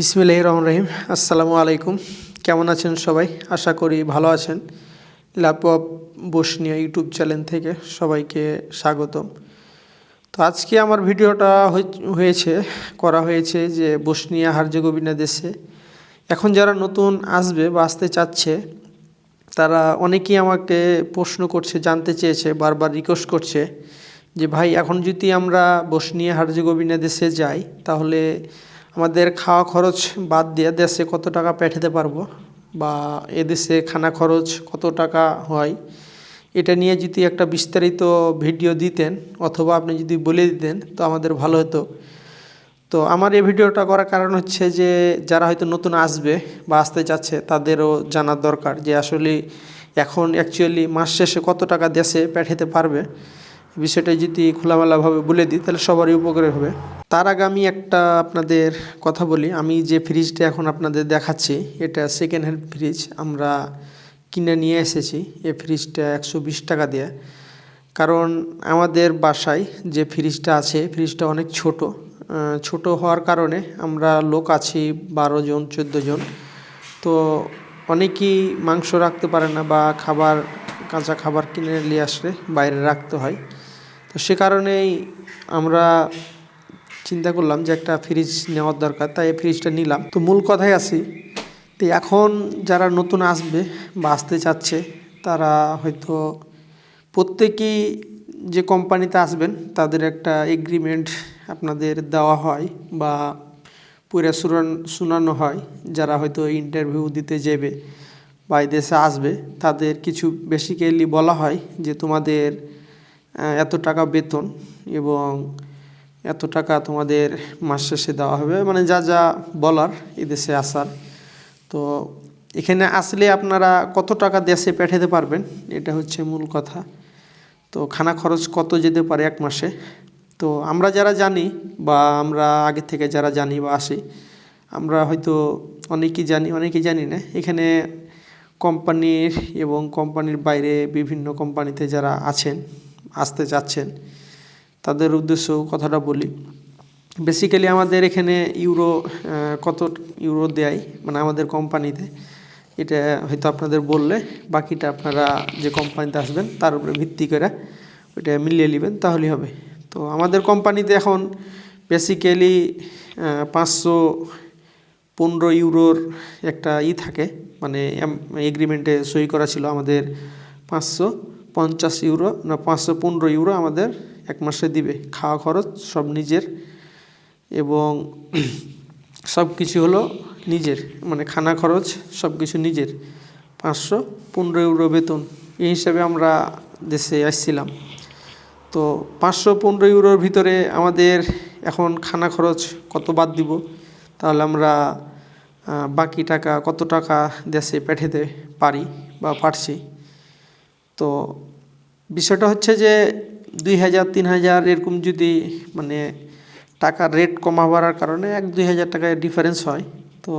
বিসমিল্লাহ রহমান রহিম। আসসালামু আলাইকুম। কেমন আছেন সবাই? আশা করি ভালো আছেন। ল্যাপটপ বসনিয়া ইউটিউব চ্যানেল থেকে সবাইকে স্বাগতম। তো আজকে আমার ভিডিওটা হয়েছে, করা হয়েছে যে বসনিয়া হার্জেগোভিনা দেশে। এখন যারা নতুন আসবে বা আসতে চাচ্ছে, তারা অনেকেই আমাকে প্রশ্ন করছে, জানতে চেয়েছে, বারবার রিকোয়েস্ট করছে যে, ভাই, এখন যদি আমরা বসনিয়া হার্জেগোভিনা দেশে যাই, তাহলে আমাদের খাওয়া খরচ বাদ দিয়ে দেশে কত টাকা পাঠাতে পারব? বা এদেশে খানা খরচ কত টাকা হয়? এটা নিয়ে যদি একটা বিস্তারিত ভিডিও দিতেন, অথবা আপনি যদি বলে দিতেন, তো আমাদের ভালো হতো। তো আমার এই ভিডিওটা করার কারণ হচ্ছে যে, যারা হয়তো নতুন আসবে বা আসতে চাচ্ছে তাদেরও জানার দরকার যে আসলে এখন অ্যাকচুয়ালি মাস শেষে কত টাকা দেশে পাঠাতে পারবে। বিষয়টা যদি খোলামেলাভাবে বলে দিই, তাহলে সবারই উপকার হবে। তার আগে আমি একটা আপনাদের কথা বলি। আমি যে ফ্রিজটা এখন আপনাদের দেখাচ্ছি, এটা সেকেন্ড হ্যান্ড ফ্রিজ আমরা কিনে নিয়ে এসেছি। এই ফ্রিজটা একশো বিশ টাকা দিয়ে। কারণ আমাদের বাসায় যে ফ্রিজটা আছে ফ্রিজটা অনেক ছোট। ছোট হওয়ার কারণে আমরা লোক আছি বারো জন, চোদ্দ জন। তো অনেকেই মাংস রাখতে পারে না বা খাবার, কাঁচা খাবার কিনে নিয়ে আসলে বাইরে রাখতে হয়। সে কারণেই আমরা চিন্তা করলাম যে একটা ফ্রিজ নেওয়ার দরকার, তাই ফ্রিজটা নিলাম। তো মূল কথায় আসি তো এখন যারা নতুন আসবে বা আসতে চাচ্ছে, তারা হয়তো প্রত্যেকেই যে কোম্পানিতে আসবেন, তাদের একটা এগ্রিমেন্ট আপনাদের দেওয়া হয় বা পুরো শুনান শোনানো হয়। যারা হয়তো ইন্টারভিউ দিতে যাবে বা এই দেশে আসবে, তাদের কিছু বেসিক্যালি বলা হয় যে তোমাদের এত টাকা বেতন এবং এত টাকা তোমাদের মাস শেষে দেওয়া হবে। মানে যা যা বলার এদেশে আসার। তো এখানে আসলে আপনারা কত টাকা দেশে পাঠাতে পারবেন? এটা হচ্ছে মূল কথা। তো খানা খরচ কত যেতে পারে এক মাসে? তো আমরা যারা জানি বা আমরা আগে থেকে যারা জানি বা আসি, আমরা হয়তো অনেকেই জানি অনেকেই জানি না। এখানে কোম্পানির এবং কোম্পানির বাইরে বিভিন্ন কোম্পানিতে যারা আছেন আসতে চাচ্ছেন। তাদের উদ্দেশ্যেও কথাটা বলি। বেসিক্যালি আমাদের এখানে ইউরো কত ইউরো দেয়? মানে আমাদের কোম্পানিতে এটা হয়তো আপনাদের বললে, বাকিটা আপনারা যে কোম্পানিতে আসবেন, তার উপরে ভিত্তি করে ওইটা মিলিয়ে নেবেন, তাহলেই হবে। তো আমাদের কোম্পানিতে এখন বেসিক্যালি পাঁচশো পনেরো ইউরোর একটা ই থাকে। মানে এগ্রিমেন্টে সই করা ছিল আমাদের পাঁচশো। পঞ্চাশ ইউরো না পাঁচশো পনেরো ইউরো আমাদের এক মাসে দিবে। খাওয়া খরচ সব নিজের এবং সব কিছু হলো নিজের। মানে খানা খরচ সব কিছু নিজের। পাঁচশো পনেরো ইউরো বেতন। এই হিসাবে আমরা দেশে আসছিলাম। তো পাঁচশো পনেরো ইউরোর ভিতরে আমাদের এখন খানা খরচ কত বাদ দিব? তাহলে আমরা বাকি টাকা কত টাকা দেশে পাঠাতে পারি বা পারছি? তো বিষয়টা হচ্ছে যে দুই হাজার, তিন হাজার এরকম যদি মানে টাকার রেট কমা বাড়ার কারণে এক, দুই হাজার টাকায় ডিফারেন্স হয়। তো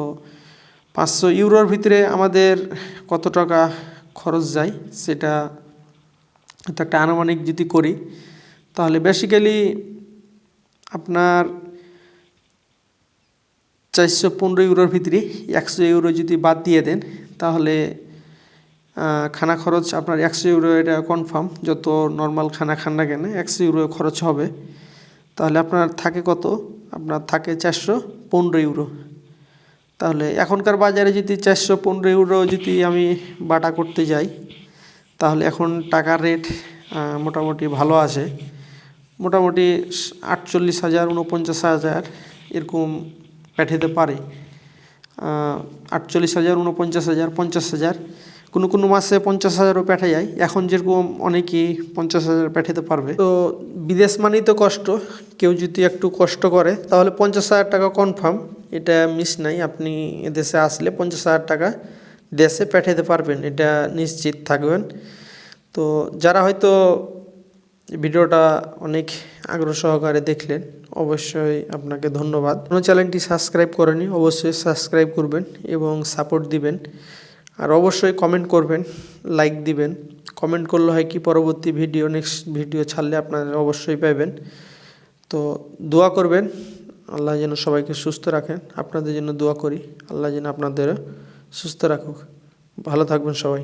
পাঁচশো ইউরোর ভিতরে আমাদের কত টাকা খরচ যায় সেটা তো একটা আনুমানিক যদি করি, তাহলে বেসিক্যালি আপনার চারশো পনেরো ইউরোর ভিতরে একশো ইউরো যদি বাদ দিয়ে দেন, তাহলে খানা খরচ আপনার একশো ইউরো এটা কনফার্ম যত নর্মাল খানা খান না কেন, একশো ইউরো খরচ হবে। তাহলে আপনার থাকে কত? আপনার থাকে চারশো পনেরো ইউরো। তাহলে এখনকার বাজারে যদি চারশো পনেরো ইউরো যদি আমি বাটা করতে যাই, তাহলে এখন টাকার রেট মোটামুটি ভালো আছে। মোটামুটি আটচল্লিশ হাজার উনপঞ্চাশ হাজার এরকম পাঠাতে পারে। আটচল্লিশ হাজার উনপঞ্চাশ হাজার, পঞ্চাশ হাজার। কোনো কোনো মাসে পঞ্চাশ হাজারও পাঠা যায়। এখন যেরকম অনেকেই পঞ্চাশ হাজার পাঠাতে পারবে। তো বিদেশ মানেই তো কষ্ট। কেউ যদি একটু কষ্ট করে, তাহলে পঞ্চাশ হাজার টাকা কনফার্ম এটা মিস নাই। আপনি এদেশে আসলে পঞ্চাশ হাজার টাকা দেশে পাঠাতে পারবেন। এটা নিশ্চিত থাকবেন। তো যারা হয়তো ভিডিওটা অনেক আগ্রহ সহকারে দেখলেন, অবশ্যই আপনাকে ধন্যবাদ। কোনো চ্যানেলটি সাবস্ক্রাইব করেনি, অবশ্যই সাবস্ক্রাইব করবেন এবং সাপোর্ট দিবেন। আর অবশ্যই কমেন্ট করবেন লাইক দিবেন। কমেন্ট করলে হয় কি, পরবর্তী ভিডিও নেক্সট ভিডিও ছাড়লে আপনারা অবশ্যই পাবেন তো দোয়া করবেন, আল্লাহ যেন সবাইকে সুস্থ রাখেন। আপনাদের জন্য দোয়া করি, আল্লাহ যেন আপনাদের সুস্থ রাখুক। ভালো থাকবেন সবাই।